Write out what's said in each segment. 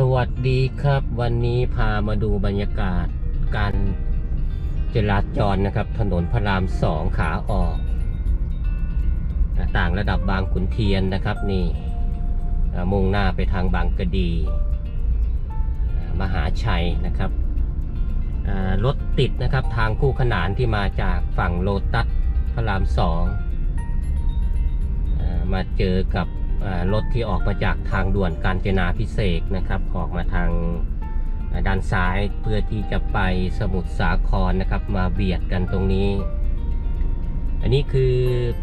สวัสดีครับ วันนี้พามาดูบรรยากาศการจราจรนะครับ ถนนพระรามสองขาออก ต่างระดับบางขุนเทียนนะครับนี่มุ่งหน้าไปทางบางกะดี มหาชัยนะครับรถติดนะครับทางคู่ขนานที่มาจากฝั่งโลตัสพระรามสองมาเจอกับ รถที่ออกมาจากทางด่วนกาญจนาพิเศษนะครับ ออกมาทางด้านซ้ายเพื่อที่จะไปสมุทรสาครนะครับ มาเบียดกันตรงนี้ อันนี้คือ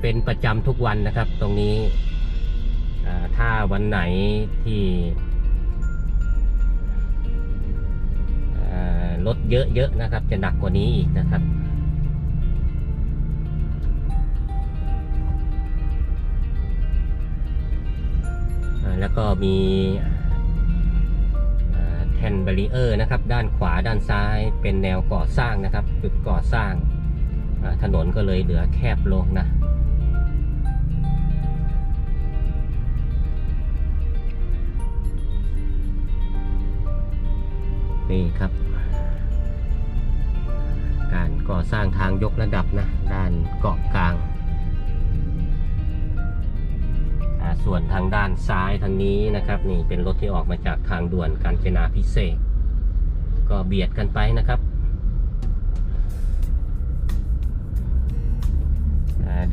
เป็นประจำทุกวันนะครับตรงนี้ถ้าวันไหนที่รถเยอะๆนะครับ จะหนักกว่านี้อีกนะครับ แล้วก็มีแท่นบารีเออร์นะครับ ด้านขวาด้านซ้ายเป็นแนวก่อสร้างนะครับจุดก่อสร้างถนนก็เลยเหลือแคบลงนะนี่ครับ การก่อสร้างทางยกระดับนะ ด้านเกาะกลาง ส่วนทางด้านซ้ายทางนี้นะครับ นี่เป็นรถที่ออกมาจากทางด่วนกาญจนาพิเศษ ก็เบียดกันไปนะครับ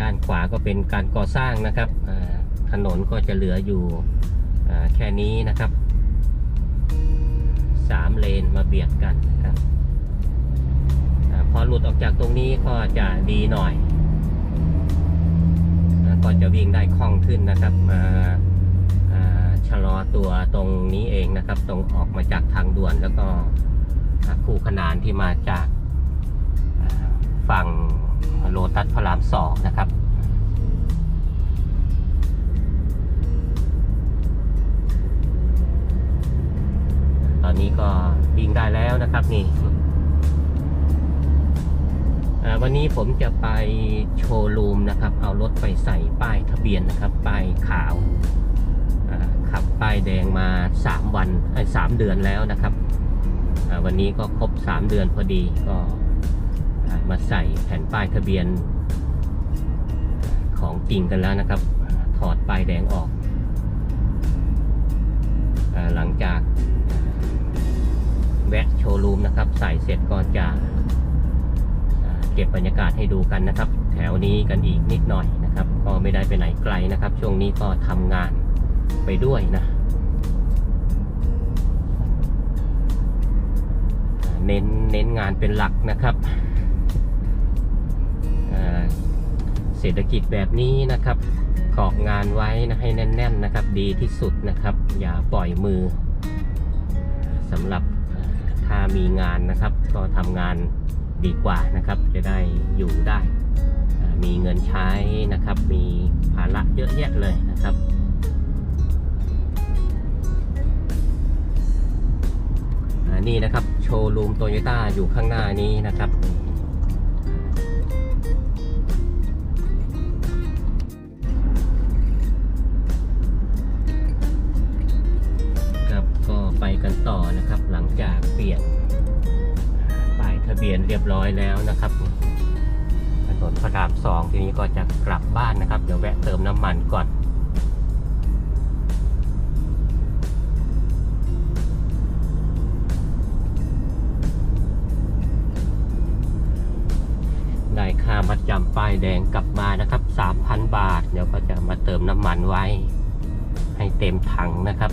ด้านขวาก็เป็นการก่อสร้างนะครับถนนก็จะเหลืออยู่แค่นี้นะครับสามเลนมาเบียดกันนะครับพอหลุดออกจากตรงนี้ก็จะดีหน่อย ก็จะวิ่งได้คล่องขึ้นนะครับ มาชะลอตัวตรงนี้เองนะครับ ตรงออกมาจากทางด่วนแล้วก็คู่ขนานที่มาจากฝั่งโลตัสพระรามสองนะครับตอนนี้ก็วิ่งได้แล้วนะครับนี่ วันนี้ผมจะไปโชว์รูมนะครับ เอารถไปใส่ป้ายทะเบียนนะครับ ป้ายขาวขับป้ายแดงมา 3 วันไอ้สามเดือนแล้วนะครับ วันนี้ก็ครบ 3 เดือนพอดีก็มาใส่แผ่นป้ายทะเบียนของจริงกันแล้วนะครับ ถอดป้ายแดงออกหลังจากแวะโชว์รูมนะครับ ใส่เสร็จก็จะอ่าเก็บบรรยากาศให้ดูกันนะครับ แถวนี้กันอีกนิดหน่อยนะครับ ก็ไม่ได้ไปไหนไกลนะครับ ช่วงนี้ก็ทำงานไปด้วยนะ เน้นเน้นงานเป็นหลักนะครับเศรษฐกิจแบบนี้นะครับเกาะงานไว้นะให้แน่น ๆนะครับ ดีที่สุดนะครับ อย่าปล่อยมือสำหรับถ้ามีงานนะครับ ก็ทำงาน ดีกว่านะครับ จะได้อยู่ได้ มีเงินใช้นะครับ มีภาระเยอะแยะเลยนะครับนี่นะครับ โชว์รูมโตโยต้าอยู่ข้างหน้านี้นะครับครับก็ไปกันต่อนะครับหลังจากเปลี่ยน เบียนเรียบร้อยแล้วนะครับถนนพระรามสองทีนี้ก็จะกลับบ้านนะครับ เดี๋ยวแวะเติมน้ำมันก่อนได้ค่ามัดจำป้ายแดงกลับมานะครับ 3,000 บาท เดี๋ยวก็จะมาเติมน้ำมันไว้ ให้เต็มถังนะครับ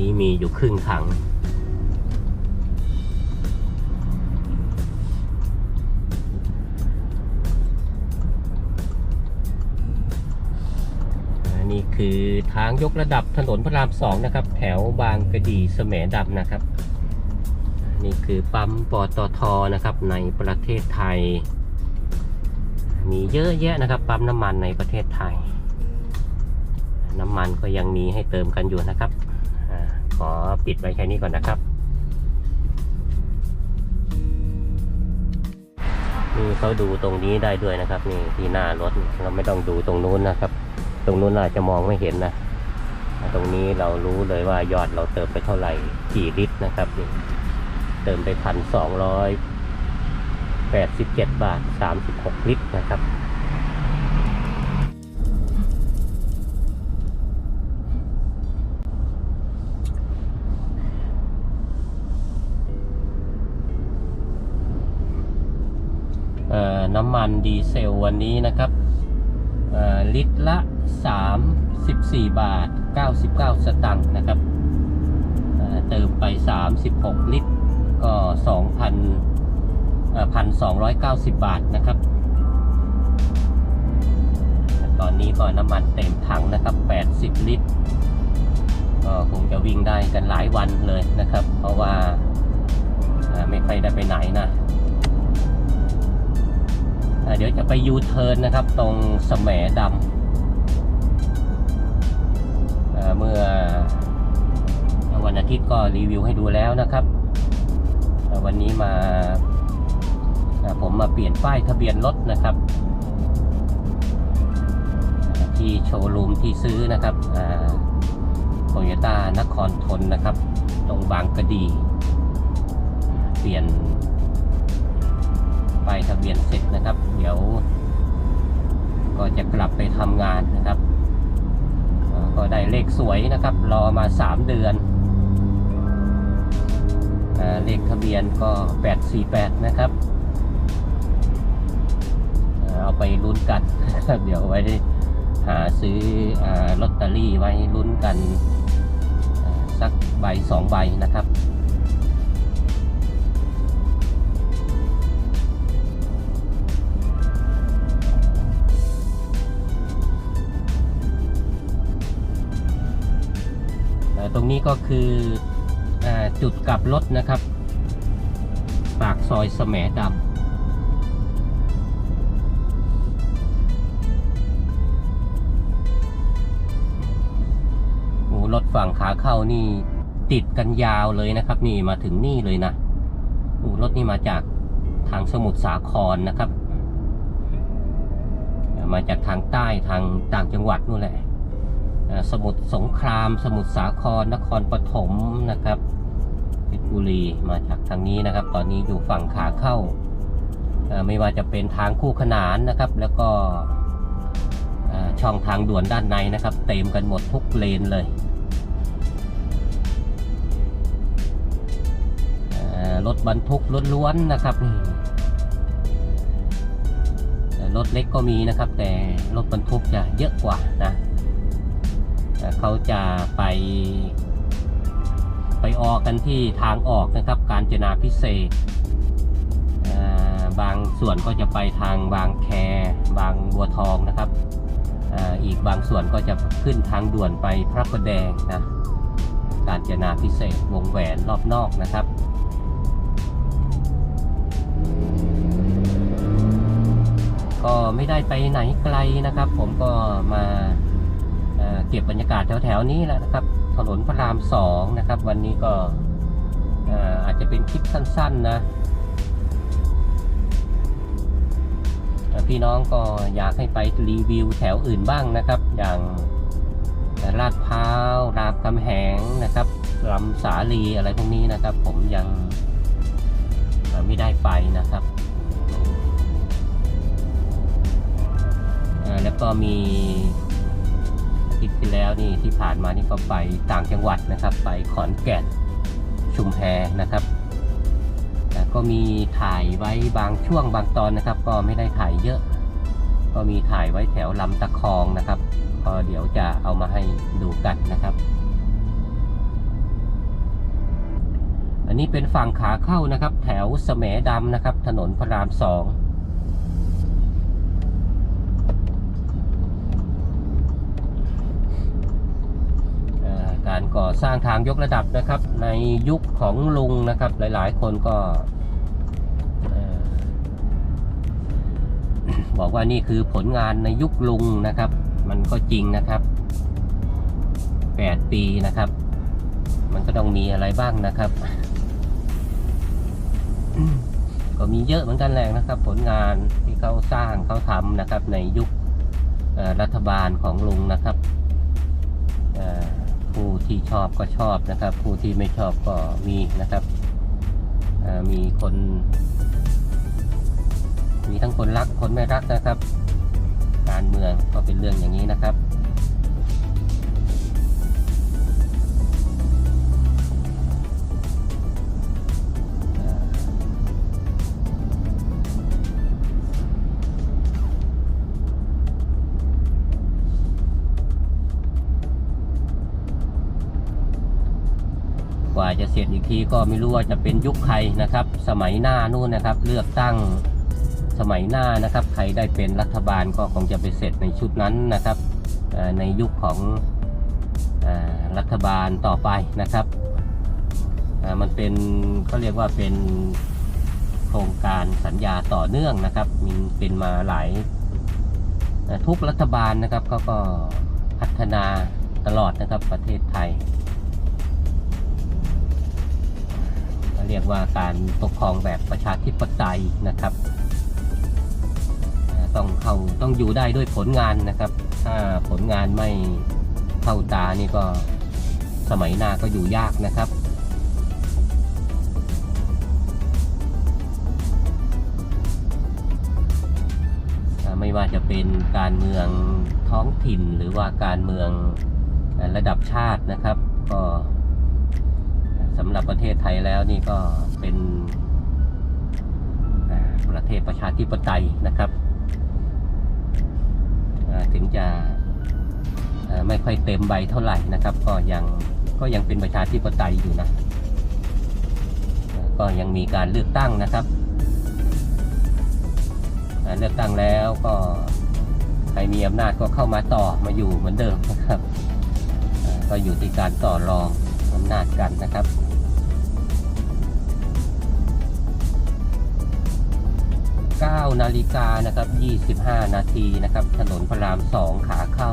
นี้มีอยู่ครึ่งถังอ่านี่คือทางยกระดับถนนพระรามสองนะครับ แถวบางกระดีสมดำนะครับ นี่คือปั๊มปตทนะครับในประเทศไทย มีเยอะแยะนะครับ ปั๊มน้ำมันในประเทศไทยน้ำมันก็ยังมีให้เติมกันอยู่นะครับ อาขอปิดไว้แค่นี้ก่อนนะครับ นี่เขาดูตรงนี้ได้ด้วยนะครับ นี่ที่หน้ารถเราไม่ต้องดูตรงนู้นนะครับ ตรงนู้นอาจจะมองไม่เห็นนะตรงนี้เรารู้เลยว่ายอดเราเติมไปเท่าไหร่กี่ลิตรนะครับนี่เติมไปพันสองร้อยแปดสิบเจ็ดบาทสามสิบหกลิตรนะครับ น้ำมันดีเซลวันนี้นะครับลิตรละ 34 บาท 99 สตังค์นะครับเติมไป 36 ลิตร ก็ 2,000เอ่อ1,290 บาทนะครับ ตอนนี้ก็น้ำมันเต็มถังนะครับ 80 ลิตร ก็คงจะวิ่งได้กันหลายวันเลยนะครับ เพราะว่าไม่ค่อยได้ไปไหนนะ เดี๋ยวจะไปยูเทิร์นนะครับตรงสแหมดำอ่าเมื่อวันอาทิตย์ก็รีวิวให้ดูแล้วนะครับ วันนี้มาผมมาเปลี่ยนป้ายทะเบียนรถนะครับ ที่โชว์รูมที่ซื้อนะครับโตโยต้านครทนนะครับ ตรงบางกระดี เปลี่ยน ป้ายทะเบียนเสร็จนะครับ เดี๋ยว ก็จะกลับไปทำงานนะครับ ก็ได้เลขสวยนะครับ รอมา 3 เดือนอเลขทะเบียนก็ 848 นะครับ เอาไปลุ้นกัน เดี๋ยวไว้หาซื้ออลอตเตอรี่ไว้ลุ้นกัน สักใบสองใบนะครับ ตรงนี้ก็คืออจุดกลับรถนะครับ ปากซอยแสมดำโอ้รถฝั่งขาเข้านี่ติดกันยาวเลยนะครับ นี่มาถึงนี่เลยนะโอ้รถนี่มาจากทางสมุทรสาครนะครับ มาจากทางใต้ทางต่างจังหวัดนู่นแหละ สมุทรสงคราม สมุทรสาคร นครปฐมนะครับเพชรบุรีมาจากทางนี้นะครับ ตอนนี้อยู่ฝั่งขาเข้า ไม่ว่าจะเป็นทางคู่ขนานนะครับ แล้วก็ช่องทางด่วนด้านในนะครับ เต็มกันหมดทุกเลนเลยรถบรรทุกล้วนๆนะครับนี่รถเล็กก็มีนะครับ แต่รถบรรทุกจะเยอะกว่านะ เขาจะไป ไปออกกันที่ทางออกนะครับ การจนาพิเศษบางส่วนก็จะไปทางบางแค บางบัวทองนะครับออีกบางส่วนก็จะขึ้นทางด่วนไปพระประแดงนะการจนาพิเศษวงแหวนรอบนอกนะครับก็ไม่ได้ไปไหนไกลนะครับ ผมก็มา ก็บบรรยากาศแถวๆนี้แหละนะครับ ถนนพระรามสองนะครับ วันนี้ก็อาจจะเป็นคลิปสั้นๆนะพี่น้องก็อยากให้ไปรีวิวแถวอื่นบ้างนะครับ อย่างลาดพร้าวรามคำแหงนะครับลำสาลีอะไรพวกนี้นะครับ ผมยังไม่ได้ไปนะครับ แล้วก็มีิตย์ที่แล้วนี่ที่ผ่านมานี่ก็ไปต่างจังหวัดนะครับ ไปขอนแก่นชุมแพนะครับแต่ก็มีถ่ายไว้บางช่วงบางตอนนะครับ ก็ไม่ได้ถ่ายเยอะ ก็มีถ่ายไว้แถวลำตะคองนะครับก็เดี๋ยวจะเอามาให้ดูกันนะครับ อันนี้เป็นฝั่งขาเข้านะครับ แถวแสมดำนะครับ ถนนพระรามสอง เอ่อ การก่อสร้างทางยกระดับนะครับ ในยุคของลุงนะครับ หลายๆ คนก็บอกว่านี่คือผลงานในยุคลุงนะครับ มันก็จริงนะครับ 8 ปีนะครับ มันก็ต้องมีอะไรบ้างนะครับ ก็มีเยอะเหมือนกันแหละนะครับ ผลงานที่เขาสร้างเขาทำนะครับ ในยุครัฐบาลของลุงนะครับ ผู้ที่ชอบก็ชอบนะครับ ผู้ที่ไม่ชอบก็มีนะครับมีคน มีทั้งคนรักคนไม่รักนะครับ การเมืองก็เป็นเรื่องอย่างนี้นะครับ จะเสร็จอีกทีก็ไม่รู้ว่าจะเป็นยุคใครนะครับ สมัยหน้านู่นนะครับ เลือกตั้งสมัยหน้านะครับ ใครได้เป็นรัฐบาลก็คงจะไปเสร็จในชุดนั้นนะครับในยุคของรัฐบาลต่อไปนะครับมันเป็นเขาเรียกว่าเป็นโครงการสัญญาต่อเนื่องนะครับ มีเป็นมาหลายทุกรัฐบาลนะครับเขาก็พัฒนาตลอดนะครับประเทศไทย เรียกว่าการปกครองแบบประชาธิปไตยนะครับ ต้องเข้าต้องอยู่ได้ด้วยผลงานนะครับ ถ้าผลงานไม่เข้าตานี่ก็สมัยหน้าก็อยู่ยากนะครับไม่ว่าจะเป็นการเมืองท้องถิ่นหรือว่าการเมืองระดับชาตินะครับ ก็ สำหรับประเทศไทยแล้วนี่ก็เป็นประเทศประชาธิปไตยนะครับ ถึงจะไม่ค่อยเต็มใบเท่าไหร่นะครับ ก็ยังก็ยังเป็นประชาธิปไตยอยู่นะ ก็ยังมีการเลือกตั้งนะครับเลือกตั้งแล้วก็ใครมีอำนาจก็เข้ามาต่อมาอยู่เหมือนเดิมนะครับ ก็อยู่ที่การต่อรองอำนาจกันนะครับ 9นาฬิกานะครับ 25 นาทีนะครับ ถนนพระราม 2 ขาเข้า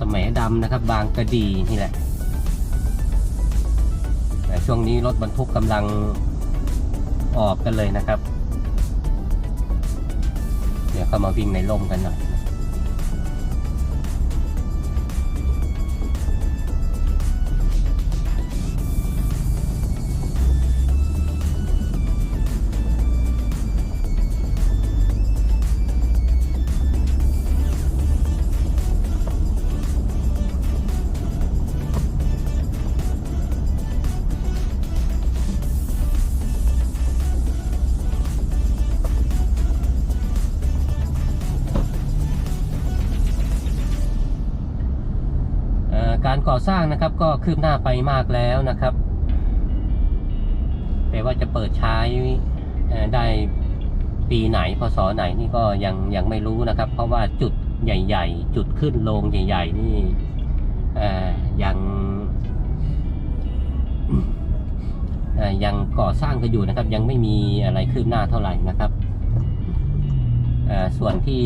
สมัยดำนะครับ บางกระดีนี่แหละแช่วงนี้รถบรรทุกกำลังออกกันเลยนะครับ เดี๋ยวเข้ามาวิ่งในร่มกันหน่อย การก่อสร้างนะครับก็คืบหน้าไปมากแล้วนะครับ แต่ว่าจะเปิดใช้ได้ปีไหนพศไหนนี่ก็ยังยังไม่รู้นะครับ เพราะว่าจุดใหญ่ ๆ จุดขึ้นลงใหญ่ ๆ นี่ยังยังก่อสร้างกันอยู่นะครับ ยังไม่มีอะไรคืบหน้าเท่าไหร่นะครับส่วนที่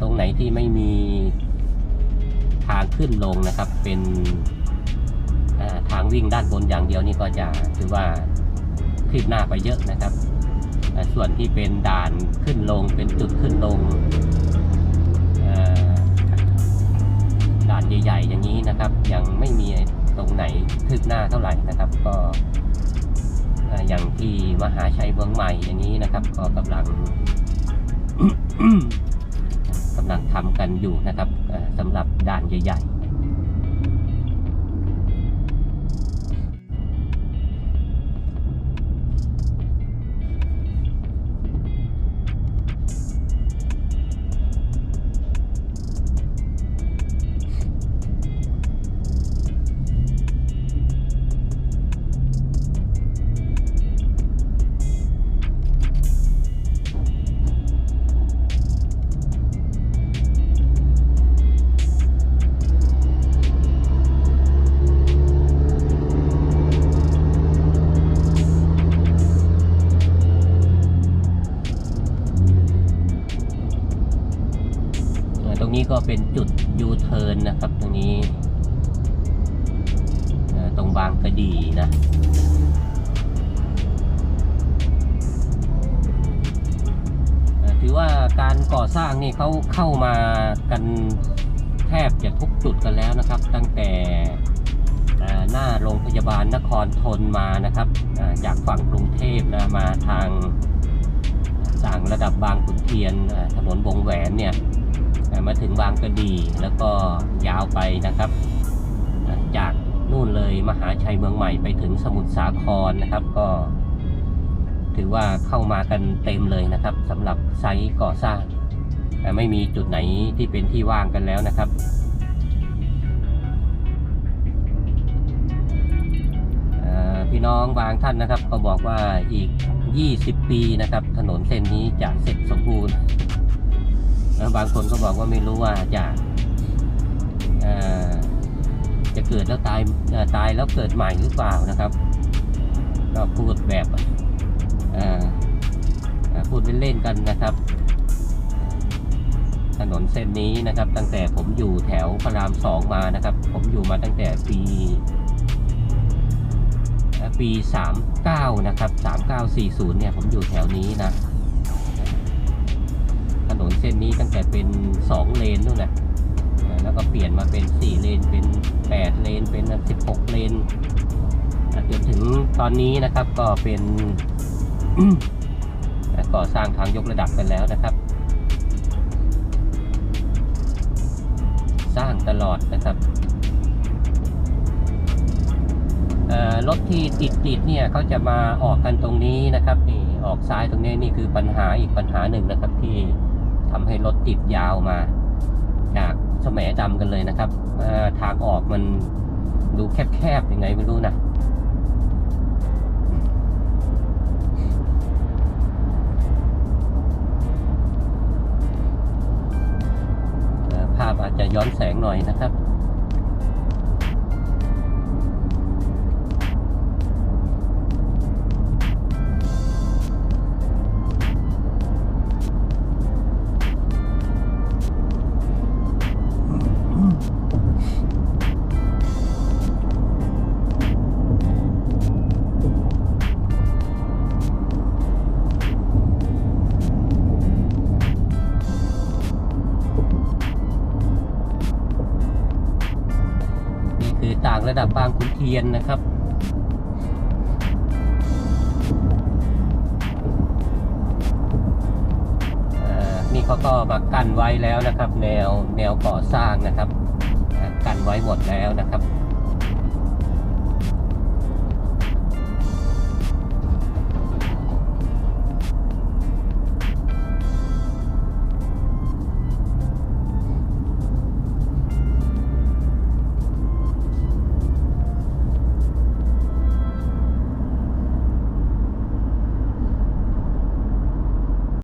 ตรงไหนที่ไม่มี ทางขึ้นลงนะครับ เป็นทางวิ่งด้านบนอย่างเดียวนี่ก็จะถือว่าคืบหน้าไปเยอะนะครับเอ่ส่วนที่เป็นด่านขึ้นลงเป็นจุดขึ้นลงด่านใหญ่ๆอย่างนี้นะครับ ยังไม่มีตรงไหนคืบหน้าเท่าไหร่นะครับ ก็เอ่ออย่างที่มหาชัยเมืองใหม่อย่างนี้นะครับ ก็กำลัง กำลังทำกันอยู่นะครับสำหรับด่านใหญ่ ๆ เป็นจุดยูเทิร์นนะครับตรงนี้ตรงบางกระดีนะถือว่าการก่อสร้างนี่เขาเข้ามากันแทบจะทุกจุดกันแล้วนะครับ ตั้งแต่หน้าโรงพยาบาลนครทนมานะครับจากฝั่งกรุงเทพนะมาทางต่งระดับบางขุนเทียนถนนวงแหวนเนี่ย มาถึงบางกระดีแล้วก็ยาวไปนะครับ จากนู่นเลยมหาชัยเมืองใหม่ไปถึงสมุทรสาครนะครับ ก็ ถือว่าเข้ามากันเต็มเลยนะครับสำหรับไซต์ก่อสร้างแต่ไม่มีจุดไหนที่เป็นที่ว่างกันแล้วนะครับพี่น้องบางท่านนะครับ ก็บอกว่าอีก 20 ปีนะครับ ถนนเส้นนี้จะเสร็จสมบูรณ์ แล้วบางคนก็บอกว่าไม่รู้ว่าจะจะเกิดแล้วตายตายแล้วเกิดใหม่หรือเปล่านะครับ ก็พูดแบบพูดเล่นๆกันนะครับ ถนนเส้นนี้นะครับ ตั้งแต่ผมอยู่แถวพระรามสองมานะครับ ผมอยู่มาตั้งแต่ปีปีสามเก้านะครับสามเก้าสี่ศูนย์เนี่ย ผมอยู่แถวนี้นะ นนเส้นนี้ตั้งแต่เป็นสองเลนนู่นแหละอ่าแล้วก็เปลี่ยนมาเป็นสี่เลน เป็นแปดเลน เป็นสิบหกเลนจนถึงตอนนี้นะครับก็เป็นก่อสร้างทางยกระดับกันแล้วนะครับ สร้างตลอดนะครับรถที่ติดติดเนี่ยเขาจะมาออกกันตรงนี้นะครับนี่ออกซ้ายตรงนี้นี่คือปัญหาอีกปัญหาหนึ่งนะครับที่ ทำให้รถติดยาวมาจากแสมดำกันเลยนะครับทางออกมันดูแคบๆยังไงไม่รู้นะภาพอาจจะย้อนแสงหน่อยนะครับ ก็มากั้นไว้แล้วนะครับ แนวแนวก่อสร้างนะครับ กั้นไว้หมดแล้วนะครับ